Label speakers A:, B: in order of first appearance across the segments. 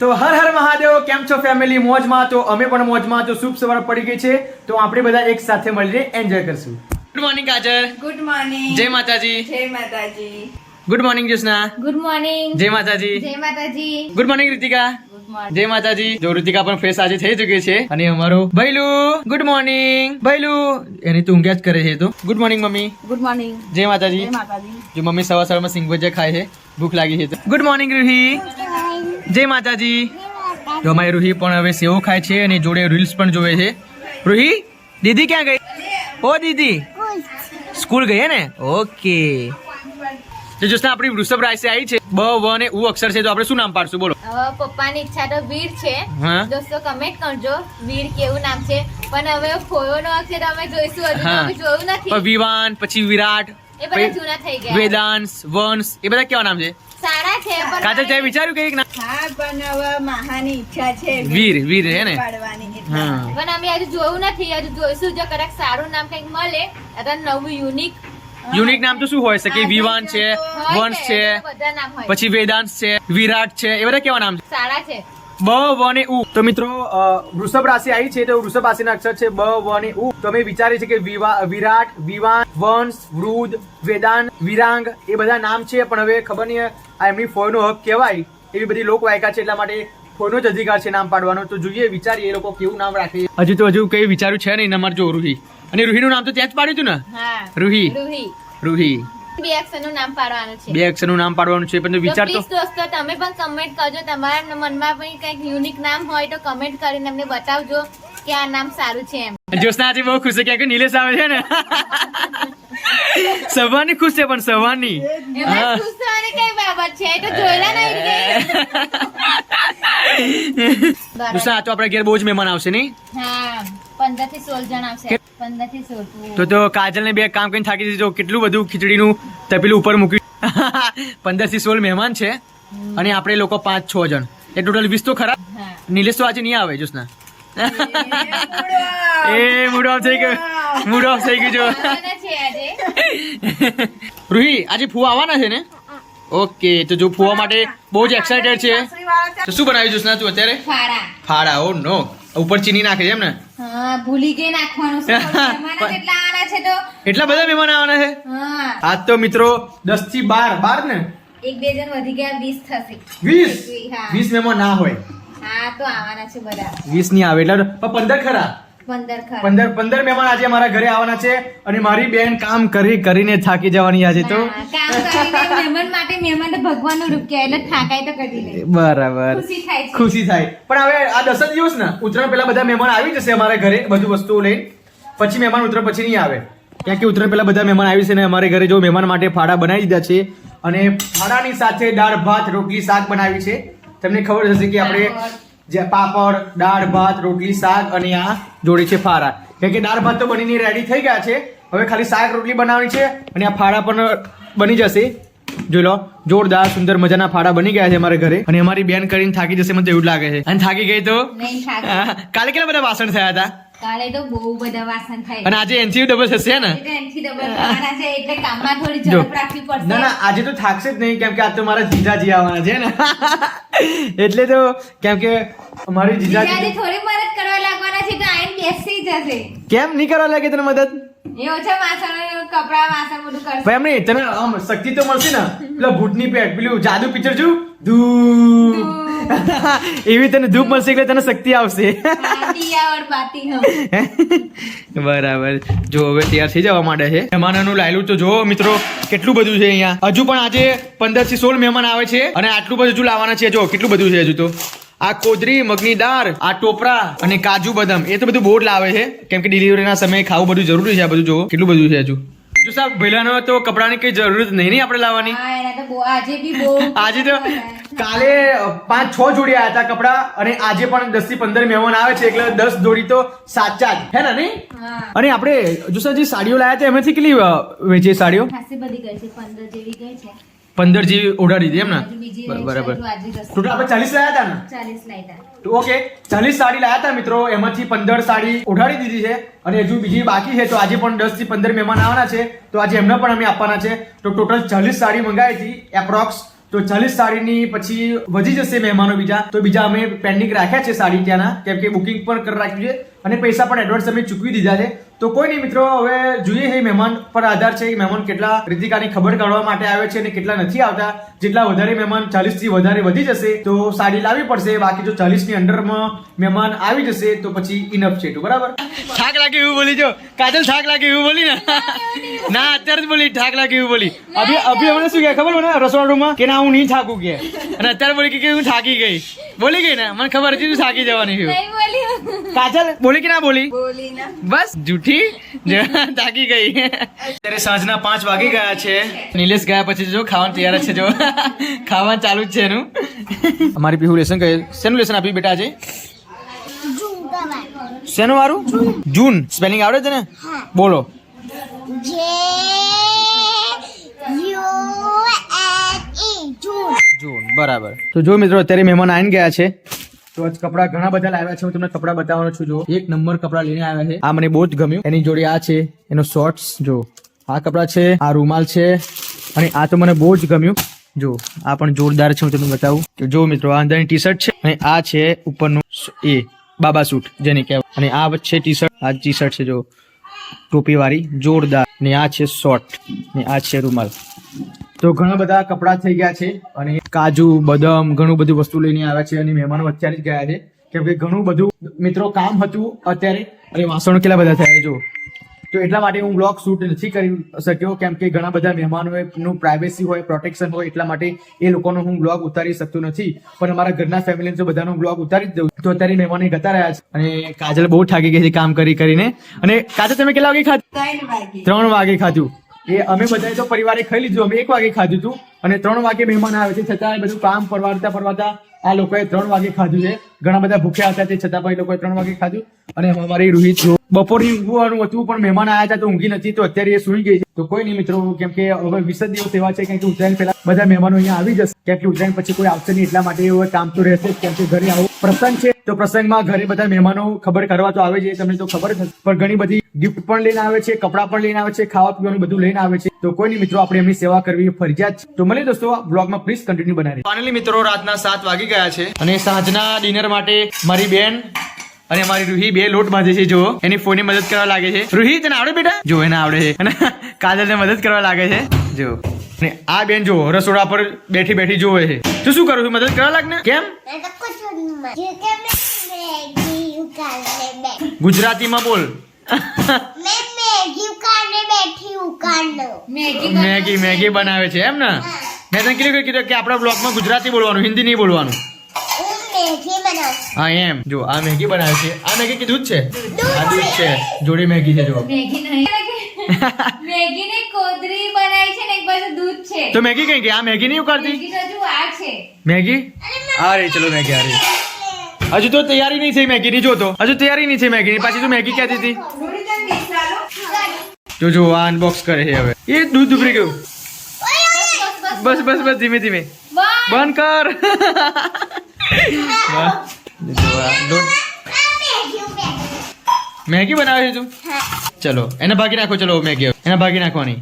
A: તો હર હર મહાદેવ કેમ છો ફેમિલી મોજમાં તો અમે પણ મોજમાં તો શુભ સવાર પડી ગઈ છે. તો આપણે બધા એક સાથે મળીને એન્જોય કરશું. Good morning Kajal.
B: Good morning
A: જય માતાજી.
B: જય માતાજી.
A: Good morning Jyotsna.
C: Good morning
A: જય માતાજી.
C: જય માતાજી.
A: Good
C: morning Ritika.
A: જય માતાજી. જો રીતિકા પણ ફ્રેશ આજે થઈ ચુકી છે. અને અમારો ભૈલુ. Good morning ભૈલુ. એની તો ઊંઘ્યા જ કરે છે તો. Good morning mummy.
B: Good morning
A: જય માતાજી.
B: જય માતાજી.
A: જો મમ્મી સવાર સવારમાં સિંગ ભજીયા ખાય છે. ભૂખ લાગી છે તો. ગુડ મોર્નિંગ રૂહી જય માતાજી. જો અમારી રૂહી પણ હવે સેવો ખાય છે અને જોડે રીલ્સ પણ જોવે છે. રૂહી દીદી ક્યાં ગઈ? ઓ દીદી. સ્કૂલ ગઈ હે ને? ઓકે. તો જોસ્તા આપણી વૃષભ રાશિ આવી છે. બ વ ને ઉ અક્ષર છે તો આપણે શું નામ પાડશું? બોલો.
C: પપ્પાની ઈચ્છા તો વીર છે. દોસ્તો કમેન્ટ કરજો વીર કેવું નામ છે. પણ હવે ફોયોનો અક્ષર અમે જોઈશું હજુ તો. અમે જોયું નથી.
A: વિવાન પછી વિરાટ
C: એ બધા જૂના થઈ ગયા.
A: વેદાંશ વંશ એ બધા કેવા નામ છે? કાજલ તે વિચાર્યું કે ના
B: હા પણ મહાની ઈચ્છા છે
A: વીર વીર હે ને? હા.
C: પણ અમે હજુ જોયું નથી હજુ જોઈશું જો કદાચ સારું નામ કંઈક મળે અથવા નવું યુનિક
A: યુનિક નામ તો શું હોય શકે? વિવાન છે વંશ છે
C: બધા નામ હોય.
A: પછી વેદાંશ છે વિરાટ છે એ બધા કેવા નામ છે?
C: સારા છે.
A: બ વ ને ઉ. તો મિત્રો વૃષભ રાશિ આવી છે તો વૃષભ રાશિના અક્ષર છે બ વ ને ઉ. તમે વિચારી છે કે વિવા- વિરાટ વિવાન વંશ વૃદ્ધ વેદાંત વિરાંગ એ બધા નામ છે પણ હવે ખબર નહીં આ એમની ફોયનો હક કહેવાય એવી બધી લોકવાયકા છે એટલા માટે ફોયનો જ અધિકાર છે નામ પાડવાનો. તો જોઈએ વિચારીએ એ લોકો કેવું નામ રાખે. હજુ તો હજુ કઈ વિચાર્યું છે નહીં અમારે જો રૂહી. અને રૂહીનું નામ તો ત્યાં જ પાડ્યું હતું ને? રૂહી.
C: રૂહી.
A: રૂહી.
C: બે અક્ષરનું નામ પાડવાનું છે.
A: બે અક્ષરનું નામ પાડવાનું છે પણ વિચાર તો
C: દોસ્તો તમે પણ કમેન્ટ કરજો. તમારા મનમાં પણ કંઈક યુનિક નામ હોય તો કમેન્ટ કરીને અમને બતાવજો કે આ નામ સારું છે એમ.
A: જ્યોત્સના આજે બહુ ખુશ છે કે નિલેશ આવે છે ને? સવાની ખુશ છે પણ સવાની
C: તો જોયેલા નહીં કે
A: જ્યોત્સના આ તો આપણા ઘેર બહુ જ મહેમાન આવશે નહીં? તો તો કાજલ ને બે કામ કરીને થાકી દીધી કેટલું બધું ખીચડીનું તપેલું ઉપર મૂકી પંદરથી સોળ મહેમાન છે. અને આપણે લોકો પાંચ છ જણ. એ ટોટલ વીસ તો ખરા. નિલેશ તો આજે નહીં આવે જ્યોત્સના એ મૂડ ઓફ થઈ ગયો. મૂડ ઓફ થઈ ગયું જો. રૂહી આજે ફુવા આવવાના છે ને? ઓકે તો જો ફુવા માટે બહુ જ એક્સાઇટેડ છે. તો શું બનાવ્યું ના તું અત્યારે?
C: ફાડા.
A: ઓ નો. ઉપર ચીની નાખે છે એમ ને?
C: ભૂલી ગઈ નાખવાનું.
A: એટલા બધા મહેમાન આવવાના છે?
C: આ
A: આજ તો મિત્રો દસથી બાર બાર ને?
C: એક બે જણ વધી ગયા વીસ થશે.
A: વીસ. વીસ મહેમાન ના હોય.
C: હા તો આવવાના છે બધા.
A: વીસની આવે એટલે પણ પંદર ખરા?
C: પંદર
A: પંદર મહેમાન આજે મારા ઘરે આવવાના છે અને મારી બેન કામ કરી કરીને થાકી જવાની આજે તો. બરાબર.
C: ખુશી થાય
A: પણ હવે આ દસ જ દિવસ ને ઉત્તરાયણ પેલા બધા મહેમાન આવી જશે અમારા ઘરે બધું વસ્તુઓ લઈને. પછી મહેમાન ઉત્તરાયણ પછી નહીં આવે. કારણ કે ઉત્તરાયણ પેલા બધા મહેમાન આવી છે ને અમારે ઘરે જો મહેમાન માટે ફાડા બનાવી દીધા છે અને ફાડાની સાથે દાળ ભાત રોટલી શાક બનાવી છે. તમને ખબર હશે કે આપણે જે પાપડ દાળ ભાત રોટલી શાક અને આ જોડે છે ફાળા કેમ કે દાળ ભાત તો બનીને રેડી થઈ ગયા છે. હવે ખાલી શાક રોટલી બનાવવાની છે અને આ ફાળા પણ બની જશે. જોઈ લો જોરદાર સુંદર મજાના ફાડા બની ગયા છે અમારા ઘરે. અને અમારી બેન કરીને થાકી જશે મને એવું લાગે છે. અને થાકી ગઈ તો? કાલે કેટલા બધા વાસણ થયા હતા?
C: કાલે તો બહુ બધા વાસણ થાય.
A: અને આજે એનથી ડબલ થશે ને?
C: એટલે ડબલ થવાના છે એટલે કામમાં થોડી ઝડપ રાખવી પડશે.
A: ના આજે તો થાકશે જ નહીં કેમ કે તો મારા જીજાજી આવવાના છે ને? એટલે તો કેમ કે અમારી જીજાજી
C: થોડી મદદ કરવા લાગવાના છે તો આઈને બેસી જશે
A: કેમ નહીં કરવા લાગે તને મદદ?
C: એ ઓછા વાસણ કપડા વાસણ બધું કરશે.
A: ભાઈ એમને તને આમ શક્તિ તો મળશે ને? પેલા ભૂતની પેટ પેલું જાદુ પિક્ચર જોયું? ધૂપ એવી તને ધૂપ મળશે એટલે તને શક્તિ આવશે. બરાબર. જો હવે તૈયાર થઈ જવા માંડે છે. મહેમાનોનું લાયલું તો જો મિત્રો કેટલું બધું છે અહીંયા. હજુ પણ આજે પંદરથી સોળ મહેમાન આવે છે અને આટલું બધું હજુ લાવવાના છે. જો કેટલું બધું છે હજુ તો. આ કોદરી મગની દાળ આ ટોપરા અને કાજુ બદામ એ તો બધું બહુ લાવે છે. કેમ કે ડિલિવરીના સમયે ખાવું બધું જરૂરી છે આ બધું જો. કેટલું બધું છે હજુ. જો સાહેબ ભેલાનો તો કપડાની કઈ જરૂરત નહીં નહીં આપણે લાવવાની?
C: આજે
A: તો કાલે પાંચ છ જોડી આયા હતા કપડા અને આજે પણ દસથી પંદર મહેમાન આવે છે એટલે દસ જોડી તો સાચા જ. હે ને નહીં? અને આપણે જો જે સાડીઓ લાયા હતા એમાંથી કેટલી વેચી સાડીઓ?
C: ખાસી બધી ગઈ છે પંદર જેવી
A: ઓર્ડર દીધી એમ ને? બરાબર ટોટલ આપણે ચાલીસ લાયા હતા ને? ઓકે ચાલીસ સાડી લાયા હતા મિત્રો એમાંથી પંદર સાડી ઓઢાડી દીધી છે અને હજુ બીજી બાકી છે તો આજે પણ દસથી પંદર મહેમાન આવવાના છે તો આજે એમને પણ અમે આપવાના છે. તો ટોટલ ચાલીસ સાડી મંગાવી હતી એપ્રોક્સ તો ચાલીસ સાડીની પછી વધી જશે મહેમાનો બીજા. તો બીજા અમે પેન્ડિંગ રાખ્યા છે સાડી ત્યાંના, કેમ કે બુકિંગ પણ કરી રાખ્યું છે. અને પૈસા પણ એડવાન્સ અમે ચૂકવી દીધા છે. તો કોઈ નહીં મિત્રો હવે જોઈએ એ મહેમાન પર આધાર છે. મહેમાન કેટલા રીતિકાની ખબર કાઢવા માટે આવે છે અને કેટલા નથી આવતા. જેટલા વધારે મહેમાન ચાલીસથી વધારે વધી જશે તો સાડી લાવવી પડશે. બાકી જો ચાલીસની અંડરમાં મહેમાન આવી જશે તો પછી ઇનફ છે તો બરાબર? થાક લાગે એવું બોલી જો. કાજલ થાક લાગે એવું બોલી ને? ના અત્યારે જ બોલી થાક લાગે એવું બોલી. અભી અભી હમણાં શું કહે? ખબર મને રસોડા રૂમમાં કે ના હું નહીં થાકું કે. અને અત્યારે બોલી કે હું થાકી ગઈ. બોલી ગઈ ને? મને ખબર હતી તું થાકી જવાની છું. કાજલ બોલી કે ના બોલી?
B: બોલી ના.
A: બસ જૂઠી જ થાકી ગઈ. અત્યારે સાંજના પાંચ વાગી ગયા છે. નિલેશ ગયા પછી જો ખાવાનું તૈયાર છે જો. ખાવાનું ચાલુ જ છે એનું. અમારી પીહુ લેસન કહે શેનું લેસન આપી બેટા આજે? શેનું વારું? જૂન. સ્પેલિંગ આવડે છે ને? બોલો. જૂન. બરાબર. તો જો મિત્રો અત્યારે મહેમાન આવીને ગયા છે. તો આજ કપડા ઘણા બધા લાવ્યા છે, હું તમને કપડા બતાવવાનો છું, જો. એક નંબર કપડા લઈને આવ્યા છે. આ મને બહુ જ ગમ્યું. એની જોડે આ છે, એનો શોર્ટ્સ જો. આ કપડા છે, આ રૂમાલ છે, અને આ તો મને બહુ જ ગમ્યું. જો, આ પણ જોરદાર છે, હું તમને બતાવું. જો મિત્રો, આ અંદરની ટી શર્ટ છે, અને આ છે ઉપરનું એ, બાબા સૂટ જેને કહેવાય. અને આ વચ્ચે ટી શર્ટ આ ટી શર્ટ છે, જો. ટોપી વાળી જોરદાર. ને આ છે શોર્ટ ને આ છે રૂમાલ. તો ઘણા બધા કપડાં થઈ ગયા છે અને કાજુ બદામ ઘણું બધું વસ્તુ લઈને આવ્યા છે અને મહેમાનો અત્યારે જ ગયા છે. કેમ કે ઘણું બધું મિત્રો કામ હતું અત્યારે અને વાસણો કેટલા બધા થયા જો તો એટલા માટે હું બ્લોગ શૂટ નથી કરી શક્યો કેમ કે ઘણા બધા મહેમાનોનું પ્રાઇવેસી હોય પ્રોટેક્શન હોય એટલા માટે એ લોકોનો હું બ્લોગ ઉતારી શકતો નથી. પણ અમારા ઘરના ફેમિલી તો બધાનો બ્લોગ ઉતારી જ દઉં તો અત્યારે મહેમાનો જતા રહ્યા છે અને કાજલ બહુ થાકી ગઈ છે કામ કરી કરીને. અને કાજલ તમે કેટલા વાગે ખાધું?
B: ત્રણ વાગે
A: ખાધું. એ અમે બધાએ તો પરિવારે ખાઈ લીધું. અમે એક વાગે ખાધું હતું અને ત્રણ વાગે મહેમાન આવે છે. છતાં બધું કામ પરવારતા પરવારતા આ લોકોએ ત્રણ વાગે ખાધું છે. ઘણા બધા ભૂખ્યા હતા તે છતાં પણ એ લોકોએ ત્રણ વાગે ખાધું. અને અમારી રોહિત જો બપોરની ઊંઘવાનું હતું, પણ મહેમાન આવ્યા હતા તો ઊંઘી નથી, તો અત્યારે એ સુઈ ગઈ છે. તો કોઈ નહીં મિત્રો, કેમ કે હવે વીસ દિવસ એવા છે કેમ કે ઉત્તરાયણ પહેલા બધા મહેમાનો અહીંયા આવી જશે. કેમ કે ઉત્તરાયણ પછી કોઈ આવશે નહીં, એટલા માટે એવું કામ તો રહેશે કેમ કે ઘરે આવું પ્રસંગ છે. તો પ્રસંગમાં ઘરે બધા મહેમાનો ખબર કરવા તો આવે છે તમને તો ખબર જ પણ ઘણી બધી ગિફ્ટ પણ લઈને આવે છે, કપડાં પણ લઈને આવે છે ખાવા પીવાનું બધું લઈને આવે છે. તો કોઈ નહીં મિત્રો, આપણે એમની સેવા કરવી ફરજિયાત છે. તો મને દોસ્તો બ્લોગમાં પ્લીઝ કન્ટિન્યુ બનાવી ફાઇનલી મિત્રો, રાતના સાત વાગી ગયા છે. અને સાંજના ડિનર માટે મારી બેન અને મારી રૂહી બે લોટ બાંધે છે જો એની ફોનની મદદ કરવા લાગે છે. રૂહી તને આવડે બેટા? જો એને આવડે છે. અને કાજલને મદદ કરવા લાગે છે. જો અને આ બેન જો રસોડા પર બેઠી બેઠી જોવે છે. તું શું કરું છું મદદ કરવા લાગ ને? કેમ? ગુજરાતીમાં બોલ.
C: મેગી
A: મેગી મેગી બનાવે છે એમ ને? મેં તને કીધું કે કીધું કે આપણા બ્લોગમાં ગુજરાતી બોલવાનું હિન્દી નહીં બોલવાનું. હા એમ. જો આ મેગી બનાવે છે. આ મેગી કીધું જ છે. આ દૂધ છે. જોડે મેગી છે જો
C: મેગી ને કોદરી બનાવી છે ને એક બાજુ દૂધ છે.
A: તો મેગી કઈ ગઈ? આ મેગી નહીં ઉકાળતી?
C: મેગી આ
A: રે ચલો મેગી આ રે હજુ તો તૈયારી નહીં થઈ મેગી ની જો તો. હજુ તૈયારી નહીં થઈ મેગી ની પાછી તું મેગી કહેતી હતી.
B: થોડી તને ડીશ
A: જો જો આ અનબોક્સ કરે છે હવે. એ દૂધ ઉભરી ગયું.
C: બસ બસ
A: બસ ધીમે ધીમે. બંધ. કર. મેગી બનાવે છે તું? ચલો એને ભાગી નાખો ચલો મેગી એને ભાગી નાખવાની.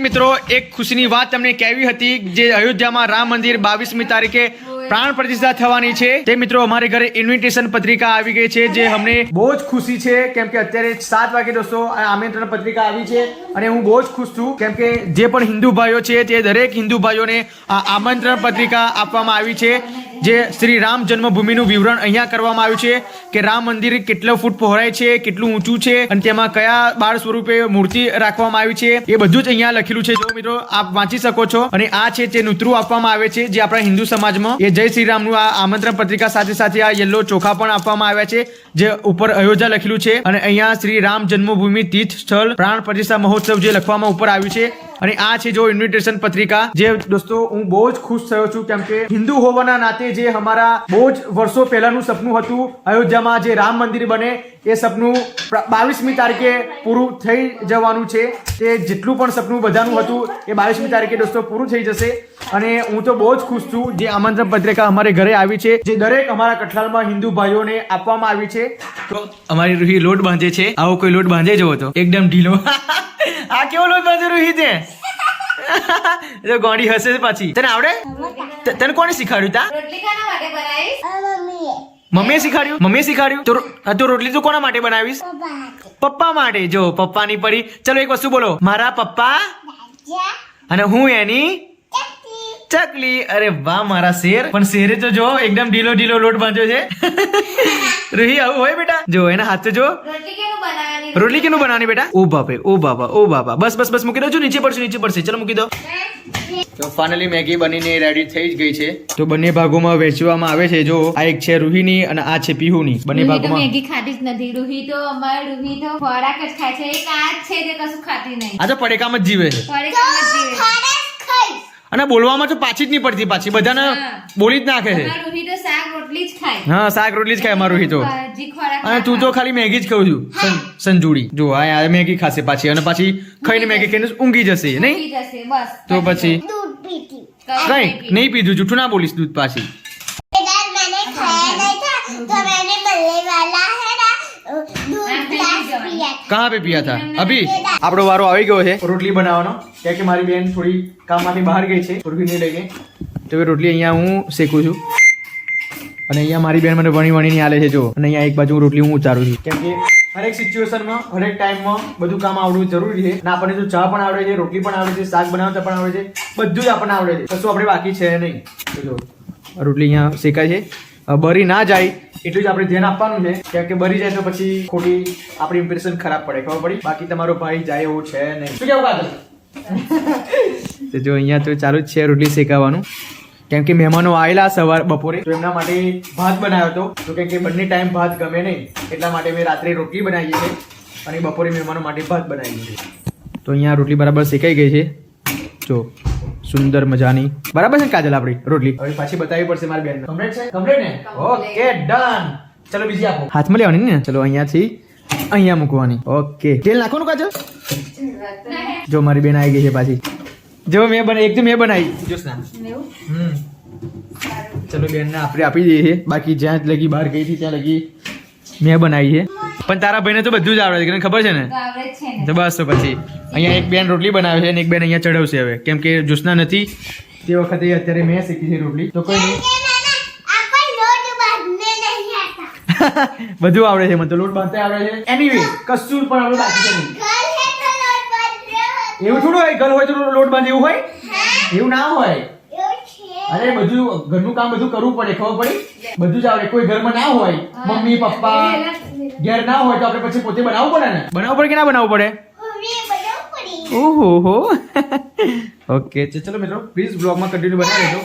A: મિત્રો એક ખુશીની વાત તમને કહેવી હતી જે અયોધ્યામાં રામ મંદિર બાવીસમી તારીખે પ્રાણ પ્રતિષ્ઠા થવાની છે. તે મિત્રો, અમારે ઘરે ઇન્વિટેશન પત્રિકા આવી ગઈ છે, જે અમને બહુ જ ખુશી છે. કેમ કે અત્યારે સાત વાગે દોસ્તો આમંત્રણ પત્રિકા આવી છે અને હું બહુ જ ખુશ છું. કેમ કે જે પણ હિન્દુ ભાઈઓ છે, તે દરેક હિન્દુ ભાઈઓને આ આમંત્રણ પત્રિકા આપવામાં આવી છે. જે શ્રી રામ જન્મભૂમિનું વિવરણ અહીંયા કરવામાં આવ્યું છે કે રામ મંદિર કેટલો ફૂટ પહોળાય છે, કેટલું ઊંચું છે અને તેમાં કયા બાળ સ્વરૂપે મૂર્તિ રાખવામાં આવી છે, એ બધું જ અહીંયા લખેલું છે. જો મિત્રો આપ વાંચી શકો છો અને આ છે તે નૂતરું આપવામાં આવે છે જે આપણા હિન્દુ સમાજમાં એ જય શ્રી રામનું આ આમંત્રણ પત્રિકા સાથે સાથે આ યલો ચોખા પણ આપવામાં આવ્યા છે, જે ઉપર અયોધ્યા લખેલું છે અને અહીંયા શ્રી રામ જન્મભૂમિ તીર્થ સ્થળ પ્રાણ પ્રતિષ્ઠા મહોત્સવ જે લખવામાં ઉપર આવ્યું છે અને આ છે જો ઇન્વિટેશન પત્રિકા, જે દોસ્તો હું બહુ જ ખુશ થયો છું, કેમ કે હિન્દુ હોવાના નાતે જે અમારા બહુ જ વર્ષો પહેલાનું સપનું હતું, અયોધ્યામાં જે રામ મંદિર બને, એ સપનું બાવીસમી તારીખે પૂરું થઈ જવાનું છે. તે જેટલું પણ સપનું બધાનું હતું, એ બાવીસમી તારીખે દોસ્તો પૂરું થઈ જશે. અને હું તો બહુ જ ખુશ છું જે આમંત્રણ પત્રિકા અમારે ઘરે આવી છે, જે દરેક અમારા કઠલાલમાં હિન્દુ ભાઈઓને આપવામાં આવી છે. તો અમારી રૂહી લોટ બાંધે છે. આવો કોઈ લોટ બાંધે જવો તો. એકદમ ઢીલો. આ કેવો લોટ બાંધે રૂહી એ તો ગોડી હશે પાછી. તને આવડે? તને કોણે શીખવાડ્યું તા?
C: રોટલી કોના માટે બનાવીશ.
A: મમ્મીએ. શીખવાડ્યું મમ્મીએ શીખવાડ્યું તો તો રોટલી તું કોના માટે બનાવીશ? પપ્પા માટે. જો પપ્પાની પડી ચલો એક વસ્તુ બોલો. મારા પપ્પા અને હું એની ચકલી અરે વાહ મારા શેર. પણ શેરે તો જો એકદમ ઢીલો ઢીલો લોટ બાંધ્યો છે. રૂહી આવું હોય બેટા? જો એના હાથ જો.
C: રોટલી કેનું બનાવવાની?
A: રોટલી કેનું બનાવવાની બેટા? ઓ બાપે ઓ બાબા ઓ બાબા બસ બસ બસ મૂકી દો. છો નીચે પડશે નીચે પડશે. ચલો મૂકી દો. તો ફાઇનલી મેગી બનીને રેડી થઈ જ ગઈ છે. તો બંને ભાગોમાં વેચવામાં આવે છે જો. આ એક છે રૂહીની અને આ છે પીહુની. બંને ભાગોમાં.
C: મેગી ખાતી જ નથી. રૂહી તો અમાર રૂહી તો ખોરાક જ ખાય છે. એક આ છે તે કશું ખાતી નહીં.
A: આ તો પડેકામાં જ જીવે છે.
C: પડેકામાં જ જીવે
A: અને બોલવામાં તો પાછી જ નહીં પડતી પાછી બધાને બોલી જ નાખે છે.
C: અમાર રૂહી તો શાક રોટલી જ ખાય.
A: હા શાક રોટલી જ ખાય અમારું રૂહી તો. અને તું તો ખાલી મેગી જ ખાઉં છું સંજુડી. જો આ યાર મેગી ખાશે પાછી અને પાછી ખાઈને મેગી ખાઈને ઊંઘી જશે નહીં?
C: પી જશે બસ.
A: તો પછી
C: કઈ
A: નહીં પીધું જૂઠું ના બોલીશ દૂધ પાછી. कहाँ पे पिया था अभी આપણો વારો આવી ગયો છે રોટલી બનાવવાનો કેમ કે મારી બેન થોડી કામમાંથી બહાર ગઈ છે રોટલીને લઈને તો એ રોટલી અહીંયા હું શેકું છું અને અહીંયા મારી બેન મને વણી વણીને આલે છે જો અને અહીંયા એક બાજુ રોટલી હું ઉતારું છું કેમ કે હરેક સિચ્યુએશનમાં હરેક ટાઈમમાં બધું કામ આવડવું જરૂરી છે અને આપણને તો ચા પણ આવડે છે રોટલી પણ આવડે છે શાક બનાવતા પણ આવડે છે બધું જ આપણને આવડે છે કશું આપણે બાકી છે નહીં તો જો આ રોટલી અહીંયા શેકાય છે હવે બરી ના જાય એટલું જ આપણે ધ્યાન આપવાનું છે. કેમ કે બરી જાય તો પછી ખોટી આપણી ઇમ્પ્રેશન ખરાબ પડે ખબર પડી? બાકી તમારો ભાઈ જાય એવું છે નહીં. શું કેવું તો જો અહીંયા તો ચાલુ જ છે રોટલી શેકાવાનું. કેમ કે મહેમાનો આવેલા સવાર બપોરે. તો એમના માટે ભાત બનાવ્યો હતો. તો કેમ કે બંને ટાઈમ ભાત ગમે નહીં એટલા માટે મેં રાત્રે રોટલી બનાવી છે અને બપોરે મહેમાનો માટે ભાત બનાવી છે તો અહીંયા રોટલી બરાબર શેકાઈ ગઈ છે. જો. સુંદર મજાની. બરાબર છે ને કાજલ આપણી? રોટલી. હવે પાછી બતાવવી પડશે મારી બેન કમ્પ્લીટ છે? કમ્પ્લીટ ને? Okay done. ચલો બીજી આપો. હાથમાં લેવાની ને? ચલો અહીંયાથી અહીંયા મૂકવાની. ઓકે. તેલ નાખવાનું કાજલ? જો મારી બેન આવી ગઈ છે પાછી. જો મેં બનાવી એક તો મેં બનાવી. જોશના હમ. ચલો બેનને આપણે આપી દઈએ બાકી જ્યાં લગી બહાર ગઈ હતી ત્યાં લગી મેં બનાવી છે. પણ તારા ભાઈને તો બધું જ આવડે છે ખબર છે ને?
C: તો
A: બસ તો પછી. અહીંયા એક બેન રોટલી બનાવે છે અને એક બેન અહીંયા ચડાવશે હવે. કેમ કે જુસના નથી. તે વખતે અત્યારે મેં શીખી છે રોટલી. તો કોઈ નહીં. બધું આવડે છે મને તો લોટ બાંધતા આવડે છે. એનીવે કશું પણ આવડે બાકી છે એવું થોડું હોય ઘર હોય તો લોટ બાંધે એવું હોય? એવું ના હોય. અરે બધું ઘરનું કામ બધું કરવું પડે ખબર પડી? બધું જ આવડે કોઈ ઘરમાં ના હોય. Mummy papa. ઘેર ના હોય તો આપણે પછી પોતે બનાવવું પડે ને? બનાવવું પડે કે ના બનાવવું
B: પડે?
A: ઓહો હો. ઓકે ચલો મિત્રો પ્લીઝ બ્લોગમાં કન્ટિન્યુ બનાવી લેજો